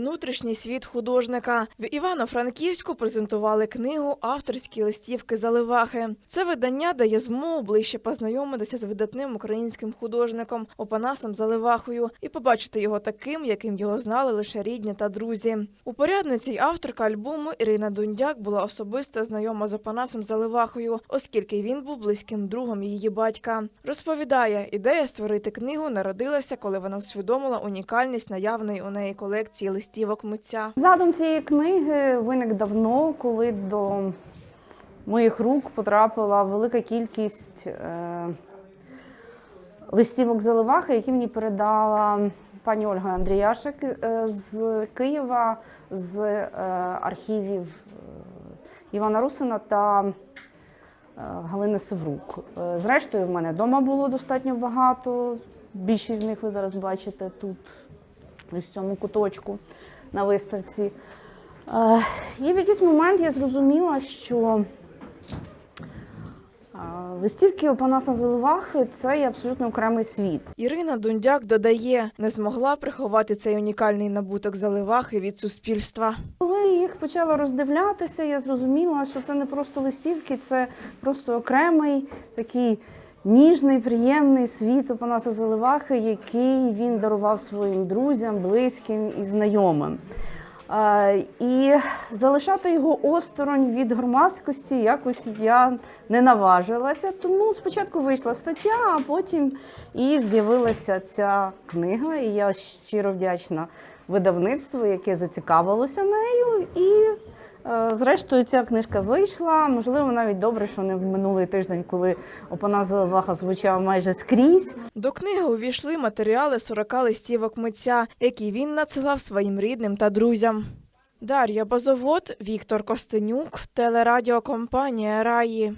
Внутрішній світ художника в Івано-Франківську презентували книгу Авторські листівки Заливахи. Це видання дає змогу ближче познайомитися з видатним українським художником Опанасом Заливахою і побачити його таким, яким його знали лише рідні та друзі. Упорядниці й авторка альбому Ірина Дундяк була особисто знайома з Опанасом Заливахою, оскільки він був близьким другом її батька. Розповідає, ідея створити книгу народилася, коли вона усвідомила унікальність наявної у неї колекції листівок митця. Задум цієї книги виник давно, коли до моїх рук потрапила велика кількість е, листівок заливахи, які мені передала пані Ольга Андріяшик е, з Києва, з е, архівів е, Івана Русина та Галини Севрук. Зрештою, в мене вдома було достатньо багато. Більшість з них ви зараз бачите тут, ось в цьому куточку на виставці. Е, І в якийсь момент я зрозуміла, що е, листівки Опанаса Заливахи це є абсолютно окремий світ. Ірина Дундяк додає, не змогла приховати цей унікальний набуток заливахи від суспільства. Коли їх почала роздивлятися, я зрозуміла, що це не просто листівки, це просто окремий такий ніжний, приємний світ Опанаса Заливахи, який він дарував своїм друзям, близьким і знайомим. І залишати його осторонь від громадськості якось я не наважилася. Тому спочатку вийшла стаття, а потім і з'явилася ця книга. І я щиро вдячна видавництву, яке зацікавилося нею. І зрештою ця книжка вийшла. Можливо, навіть добре, що не в минулий тиждень, коли Опанас Заливаха звучав майже скрізь. До книги увійшли матеріали 40 листівок митця, які він надсилав своїм рідним та друзям. Дар'я Базовод, Віктор Костенюк, телерадіокомпанія Раї.